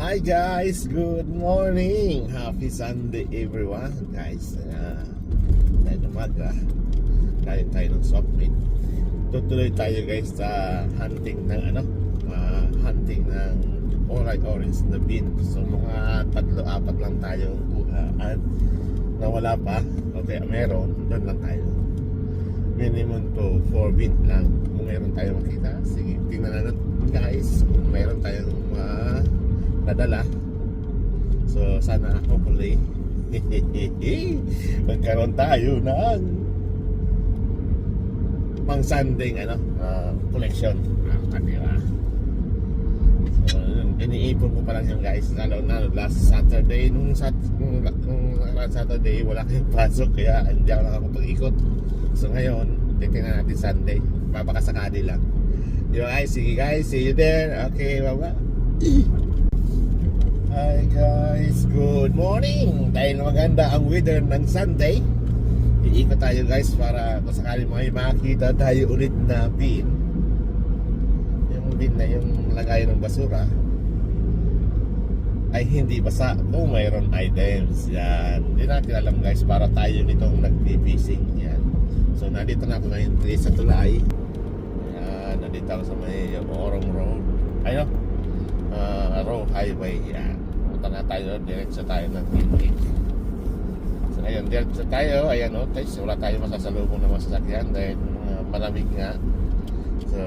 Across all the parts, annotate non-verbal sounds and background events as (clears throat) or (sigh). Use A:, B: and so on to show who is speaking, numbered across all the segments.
A: Hi guys, good morning. Happy Sunday everyone, guys. Uh, dahil umaga, kain tayo ng soft meat. Tutuloy tayo guys sa hunting ng ano, uh, hunting ng orange orange na bean. So mga tatlo, apat lang tayong kuha at nawala pa. Okay, meron, doon lang tayo. Minimum to 4 bean lang. Kung meron tayo makita, sige, tingnan na natin guys. Kung meron tayong uh, nadala. So sana hopefully (laughs) magkaroon tayo ng pang Sunday ano, uh, collection. Ah, di ba? So, iniipon ko pa lang yung guys. Lalo na last Saturday, nung, sat, nung, nung nakaraan Saturday, wala kayong (laughs) pasok. Kaya hindi ako nakakapag-ikot. So ngayon, titingnan natin Sunday. Papakasakali lang. Di ba guys? Sige guys, see you there. Okay, bye-bye. (clears throat) Guys, good morning! Dahil maganda ang weather ng Sunday, iikot tayo guys para kung sakali may makita tayo ulit na bin. Yung bin na yung lagayan ng basura ay hindi basa kung mayroon items. Yan. Hindi natin alam guys para tayo nitong nag-fishing. Yan. So nandito na ako ngayon sa tulay. Yan. Nandito ako sa may Orong Road. Ayun uh, Row Highway yan. Punta na tayo, diretso tayo ng Tintik. So ngayon, diretso tayo, ayan o, guys, wala tayo masasalubong ng masasakyan dahil uh, malamig nga. So,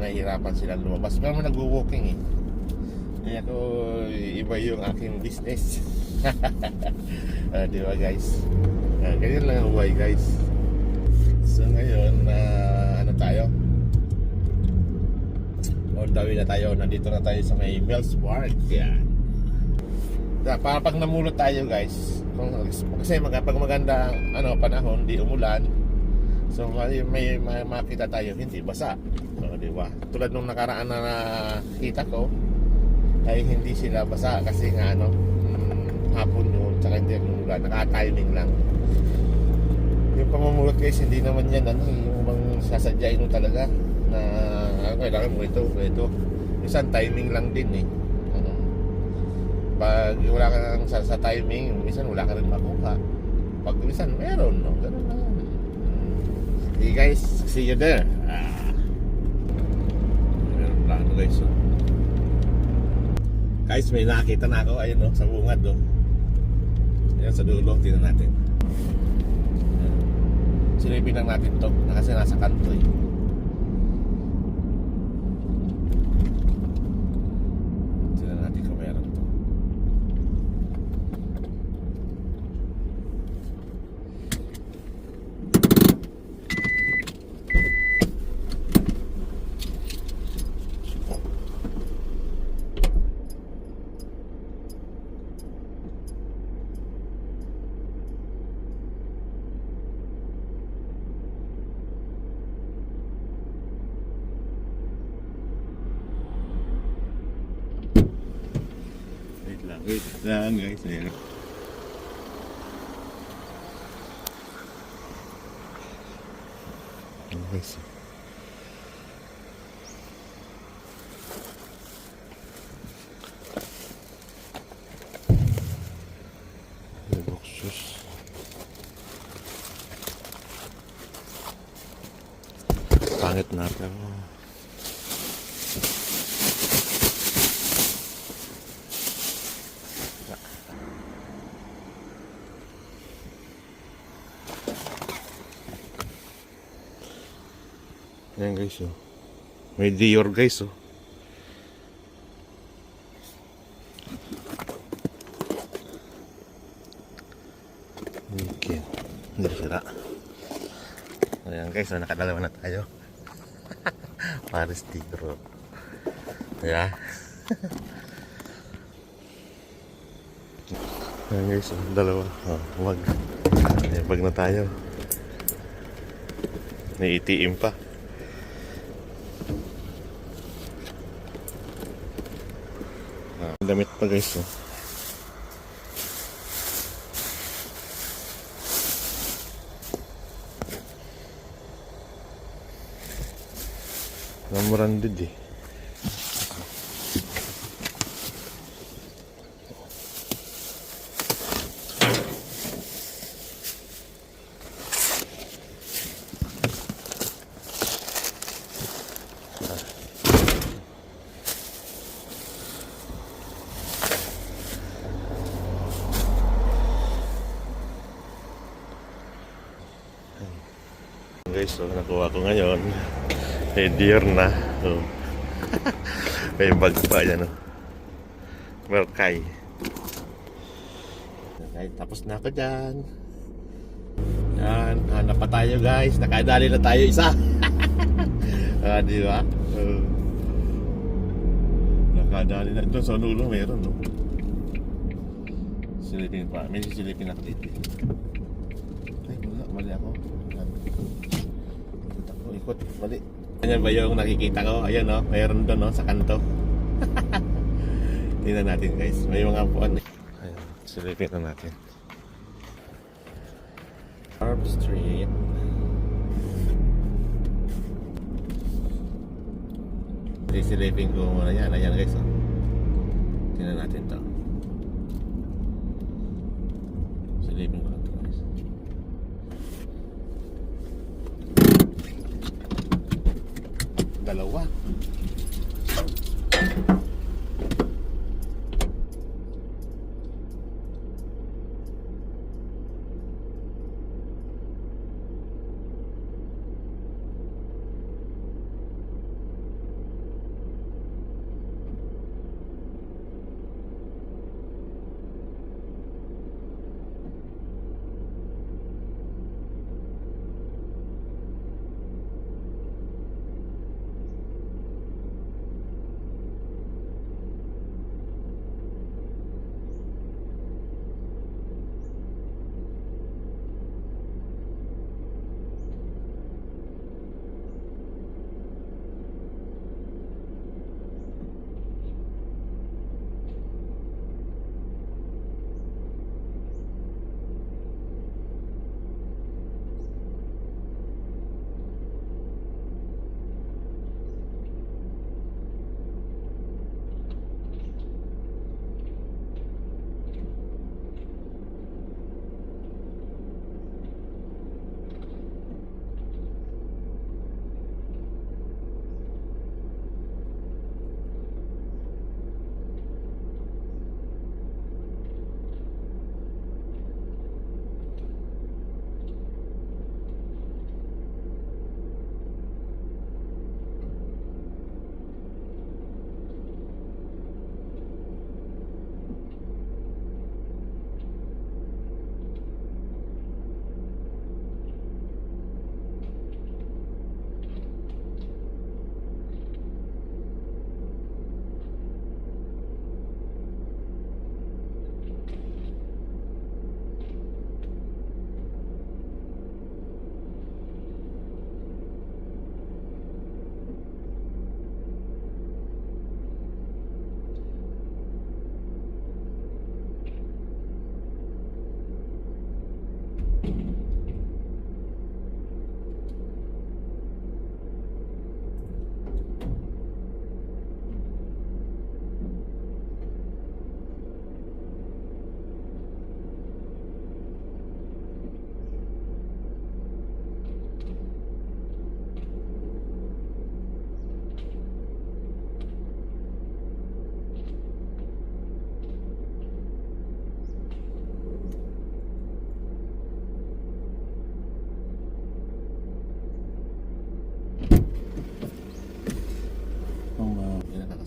A: nahihirapan sila lumabas. Pero man nagwo-walking eh. Kaya ko, iba yung aking business. uh, (laughs) di ba guys? Uh, ganyan lang ang buhay guys. So ngayon, uh, ano tayo? Way na tayo. Nandito na tayo sa may Mills Park yan. Yeah, para pag namulot tayo guys kung, kasi mag, pag maganda ano, panahon di umulan so may, may, may makita tayo hindi basa. So, di ba? Tulad nung nakaraan na nakita ko ay hindi sila basa kasi nga ano mm, hapon yun tsaka hindi umulan. Naka-timing lang. Yung pamumulot guys hindi naman yan ano yung bang sasadyain mo talaga na ah, kailangan mo ito, ito. Minsan timing lang din eh. Oo. Pag wala ka lang sa, sa timing, minsan wala ka rin makuha. Pag minsan meron, no? Ganun lang. Hmm. Okay guys, see you there. Ah. Meron plano guys. Oh. Guys, may nakita na ako. Ayun no, sa bungad no. Ayun sa dulo, tingnan natin. Silipin lang natin to kasi nasa kanto eh. Tingnan natin kung meron to. Wait lang, guys. Ayan. Ayan, guys. May. Pangit na pero Ayan guys oh. May Dior guys oh. Okay. Hindi sira. Ayan guys, oh, nakadalawa na tayo. (laughs) Paris Tigro. Ayan. (laughs) Ayan guys, oh, dalawa. Oh, wag. Ayan, bag na tayo. May ATM pa. Ah, damit pa guys oh. Namurandid eh. Guys, so nakuha ko ngayon. May deer na. So, (laughs) may bag pa yan. Oh. Merkay. Okay, tapos na ako dyan. Yan, hanap pa tayo guys. Nakadali na tayo isa. (laughs) ah, di ba? Uh, nakadali na. Doon sa nulo meron, no? Silipin pa. May silipin ako dito. Ay, wala. Mali ako. Yan. Ikot. Mali. Ganyan ba yung nakikita ko? Ayan, no? Mayroon doon, no? Sa kanto. (laughs) Tingnan natin, guys. May mga puan. Ayan. Silipin na natin. Farm Street. Sisilipin ko muna yan. Ayan, guys, oh. Tingnan natin to.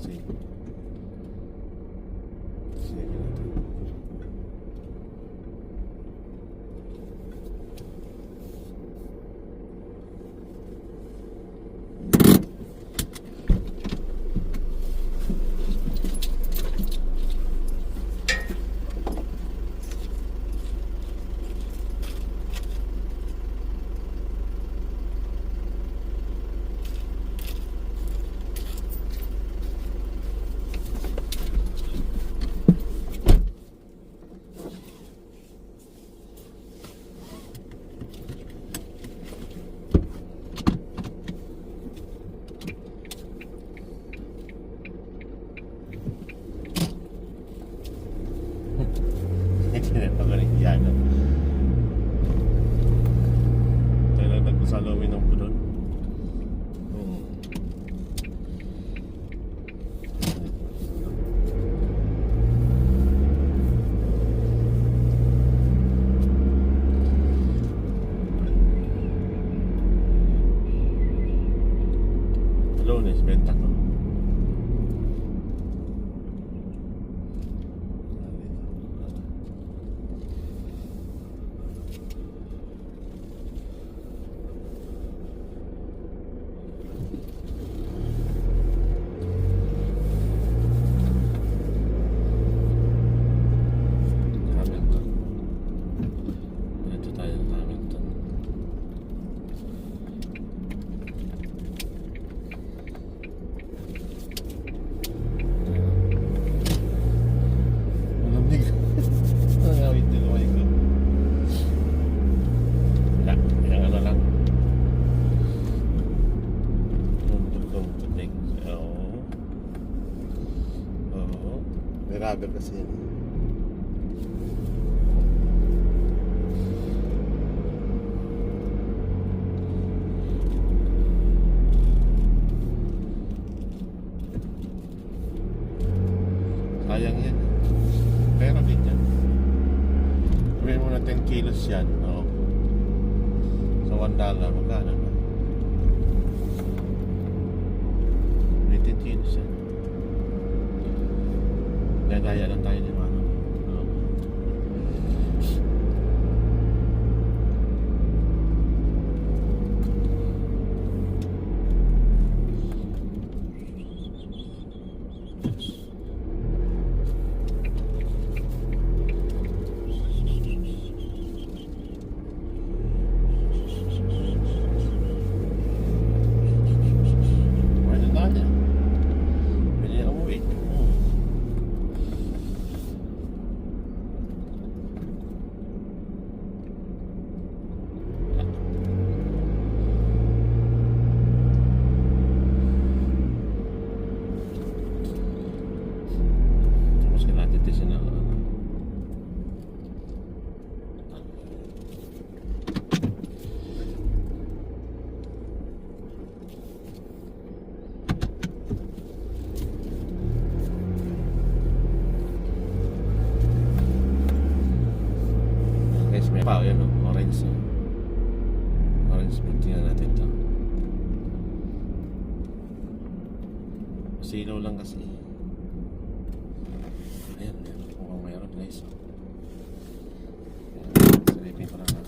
A: Uh, seis
B: May rubber kasi yan.
A: Sayang yan. Pero din yan. Sabihin mo na 10 kilos yan. Oo. Sa 1 dollar, magkano ba? May 10 kilos yan. Gagaya lang tayo ni Mano. Oo. Pwede na niya. Pwede na umuwi. Hmm. Kailangan titisin na ano. Pao yun, oh. orange. oh. Orange, tingnan natin to. Silaw lang kasi. Ayan, ayan. Mukhang mayroon guys. oh. Ayan, Silipin ko lang. ah.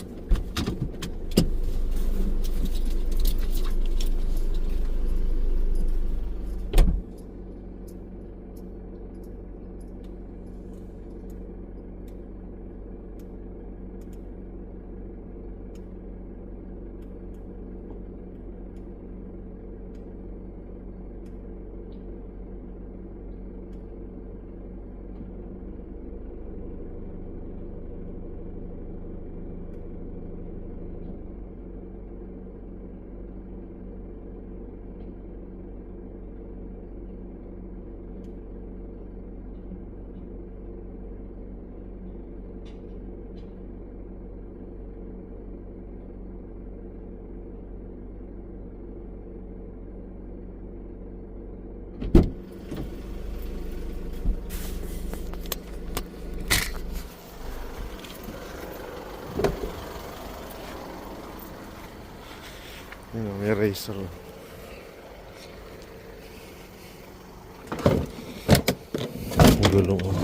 B: Ang gulong oh.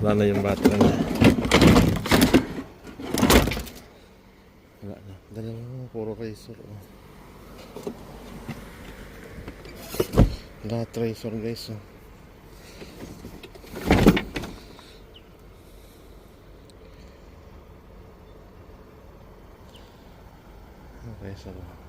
B: Wala na yung battery niya. Wala na. Dala na, puro razor. Oh. Lahat razor guys. Oh. Razor. oh.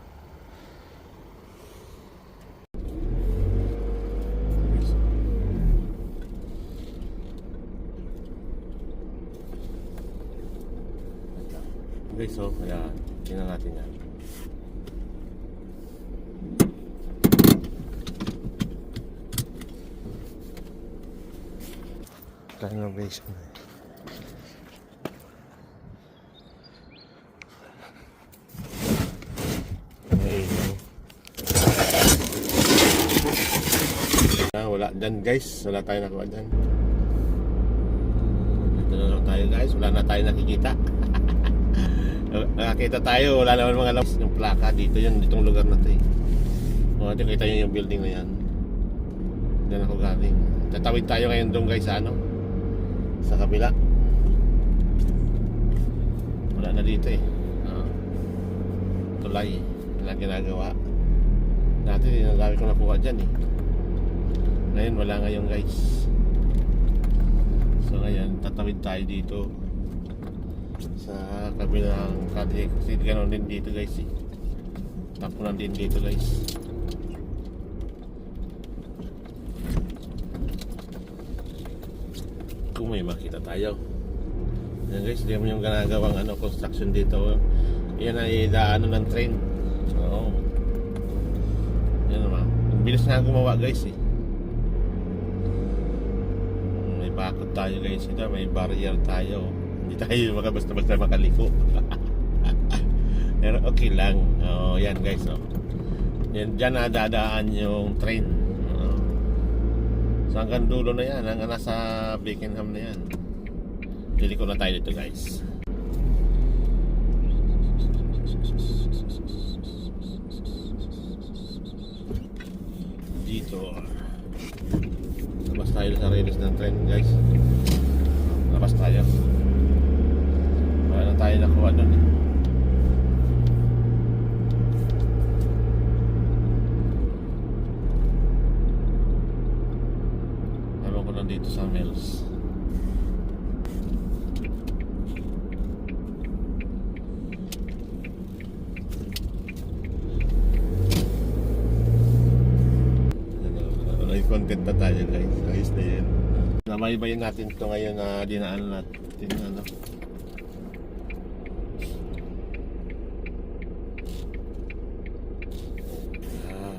A: Okay, so, kaya tingnan natin yan. May ilaw. Ah, wala dyan guys. Wala tayo nakuha dyan. Dito na lang tayo guys. Wala na tayo nakikita. Nakakita tayo. Wala naman mga labas ng plaka dito yun. Ditong lugar na to eh. O, ito kita nyo yung building na yan. Diyan ako galing. Tatawid tayo ngayon doon guys sa ano? Sa kabila. Wala na dito eh. Ah. tulay. Wala ginagawa. Dati ang dami ko nakuha dyan eh. Ngayon wala ngayon guys. So ngayon tatawid tayo dito sa kabilang kalye kasi ganoon din dito guys eh. Tapunan din dito guys. Kung may makita tayo. Yan guys, di mo yung ginagawang ano, construction dito. Yan ay daanan ng train. Oo. Yan naman. Bilis na gumawa guys eh. May bakod tayo guys ito. May barrier tayo. Hindi tayo maka basta-basta makaliko. (laughs) Pero okay lang. Oh, yan guys. Oh. Yan, dyan na dadaan yung train. Oo. So hanggang dulo na yan. Hanggang nasa Beckenham na yan. Liliko na tayo dito guys. Dito. Labas tayo sa release ng train guys. Labas tayo. Tayo nakuha doon eh. Ewan ko lang dito sa Mills. Content na tayo guys. Ayos na yan. Namaybayin natin ito ngayon na dinaan natin ano,